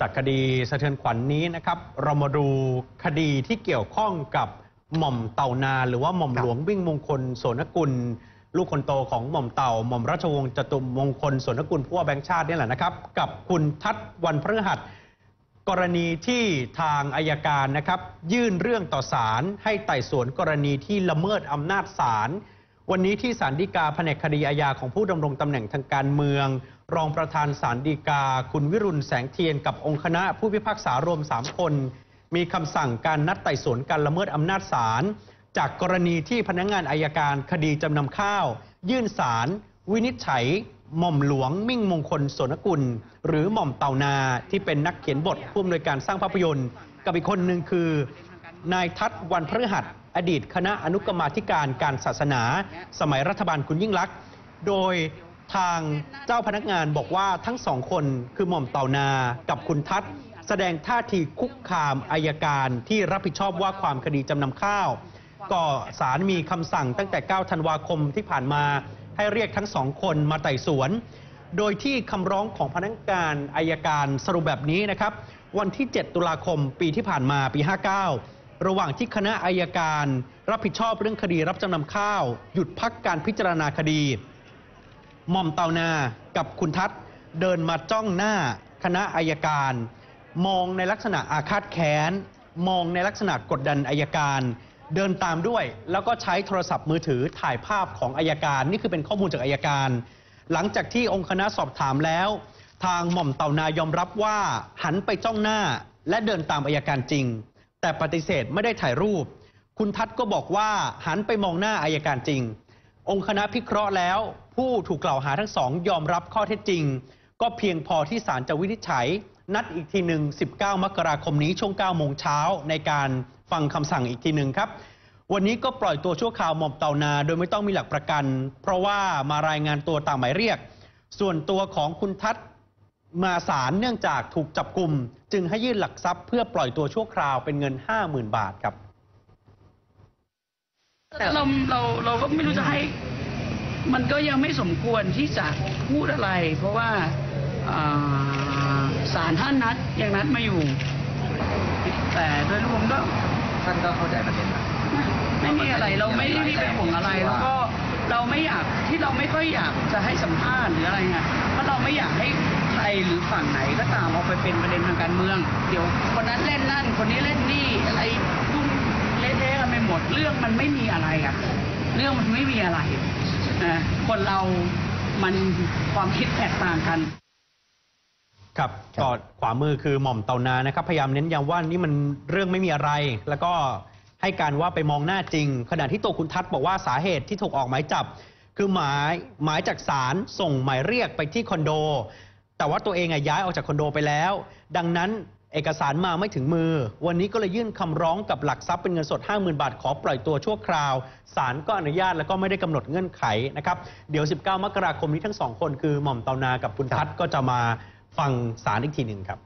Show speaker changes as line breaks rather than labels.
จากคดีสะเทือนขวัญนนี้นะครับ เรามาดูคดีที่เกี่ยวข้องกับหม่อมเต่านาหรือว่าหม่อมหลวงวิ่งมงคลโสนกุล ลูกคนโตของหม่อมเต่าหม่อมราชวงศ์จตุมงคลโสนกุลผู้ว่าแบงค์ชาตินี่แหละนะครับ กับคุณทัศวันพฤหัสกรณีที่ทางอายการนะครับ ยื่นเรื่องต่อศาลให้ไต่สวนกรณีที่ละเมิดอำนาจศาล วันนี้ที่ศาลฎีกาแผนกคดีอาญาของผู้ดำรงตำแหน่งทางการเมือง รองประธานศาลฎีกา คุณวิรุณแสงเทียนกับองค์คณะผู้พิพากษารวม 3 คน มีคำสั่งการนัดไต่สวนการละเมิดอำนาจศาลจากกรณีที่พนักงานอายการคดีจำนำข้าว ยื่นศาลวินิจฉัยหม่อมหลวงมิ่งมงคลสนกุล หรือหม่อมเต่านาที่เป็นนักเขียนบทผู้อำนวยการสร้างภาพยนตร์ กับอีกคนหนึ่งคือนายทัศวันพฤหัส อดีตคณะอนุกรรมาธิการการศาสนา สมัยรัฐบาลคุณยิ่งลักษณ์โดยทางเจ้าพนักงานบอกว่าทั้งสองคนคือหม่อมเต่านากับคุณทัศน์แสดงท่าทีคุกคามอายการที่รับผิดชอบว่าความคดีจำนำข้าว ก็ศาลมีคำสั่งตั้งแต่ 9 ธันวาคมที่ผ่านมาให้เรียกทั้งสองคนมาไต่สวน โดยที่คำร้องของพนักงานอายการสรุปแบบนี้นะครับ วันที่ 7 ตุลาคมปีที่ผ่านมาปี 59 ระหว่างที่คณะอายการ รับผิดชอบเรื่องคดีรับจำนำข้าว หยุดพักการพิจารณาคดีหม่อมเตานากับคุณทัศน์เดินมาจ้องหน้าคณะอายการ มองในลักษณะอาฆาตแค้น มองในลักษณะกดดันอายการ เดินตามด้วย แล้วก็ใช้โทรศัพท์มือถือถ่ายภาพของอายการ นี่คือเป็นข้อมูลจากอายการ หลังจากที่องค์คณะสอบถามแล้ว ทางหม่อมเต่านายอมรับว่าหันไปจ้องหน้าและเดินตามอายการจริง แต่ปฏิเสธไม่ได้ถ่ายรูป คุณทัศน์ก็บอกว่าหันไปมองหน้าอายการจริง องค์คณะพิเคราะห์แล้ว ผู้ถูกกล่าวหาทั้งสองยอมรับข้อเท็จจริง ก็เพียงพอที่ศาลจะวินิจฉัย นัดอีกทีหนึ่ง 19 มกราคมนี้ช่วง 9 โมงเช้าในการฟังคำสั่งอีกทีหนึ่งครับ วันนี้ก็ปล่อยตัวชั่วคราวหม่อมเตานา โดยไม่ต้องมีหลักประกัน เพราะว่ามารายงานตัวตามหมายเรียก ส่วนตัวของคุณทัศน์ มาศาลเนื่องจากถูกจับกลุ่ม จึงให้ยื่นหลักทรัพย์เพื่อปล่อยตัวชั่วคราวเป็นเงิน 50,000 บาทครับ
แต่เราเราเราก็ไม่รู้จะให้ มันก็ยังไม่สมควรที่จะพูดอะไร เพราะว่าอ่าศาลท่านนัดยังนัดมาอยู่ แต่โดยรวมก็
ท่านก็เข้าใจประเด็นนะ
ไม่มีอะไรเราไม่ได้มีเป็นห่วงอะไรแล้วก็เราไม่อยากที่เราไม่ค่อยอยากจะให้สัมภาษณ์หรืออะไรเงี้ยเพราะเราไม่อยากให้ ใครหรือฝั่งไหนก็ตามเอาไปเป็นประเด็นทางการเมือง เดี๋ยวคนนั้นเล่นนั่น คนนี้เล่นนี่อะไรยุ่งเละเทะกันไปหมดเรื่องมันไม่มีอะไรอะเรื่องมันไม่มีอะไรนะคนเรามันความคิดแตกต่างกัน
ครับก็ขวามือคือหม่อมเตานานะครับ พยายามเน้นย้ำว่านี่มันเรื่องไม่มีอะไร แล้วก็ให้การว่าไปมองหน้าจริง ขณะที่ตัวคุณทัศน์บอกว่าสาเหตุที่ถูกออกหมายจับ คือหมายหมายจากศาลส่งหมายเรียกไปที่คอนโด แต่ว่าตัวเองอย้ายออกจากคอนโดไปแล้ว ดังนั้นเอกสารมาไม่ถึงมือ วันนี้ก็เลยยื่นคำร้องกับหลักทรัพย์เป็นเงินสด 50,000 บาท ขอปล่อยตัวชั่วคราว ศาลก็อนุญาตแล้วก็ไม่ได้กำหนดเงื่อนไขนะครับ เดี๋ยว 19 มกราคมนี้ทั้งสองคนคือหม่อมเตานากับคุณทัศน์ก็จะมาฟังศาลอีกทีหนึ่งครับ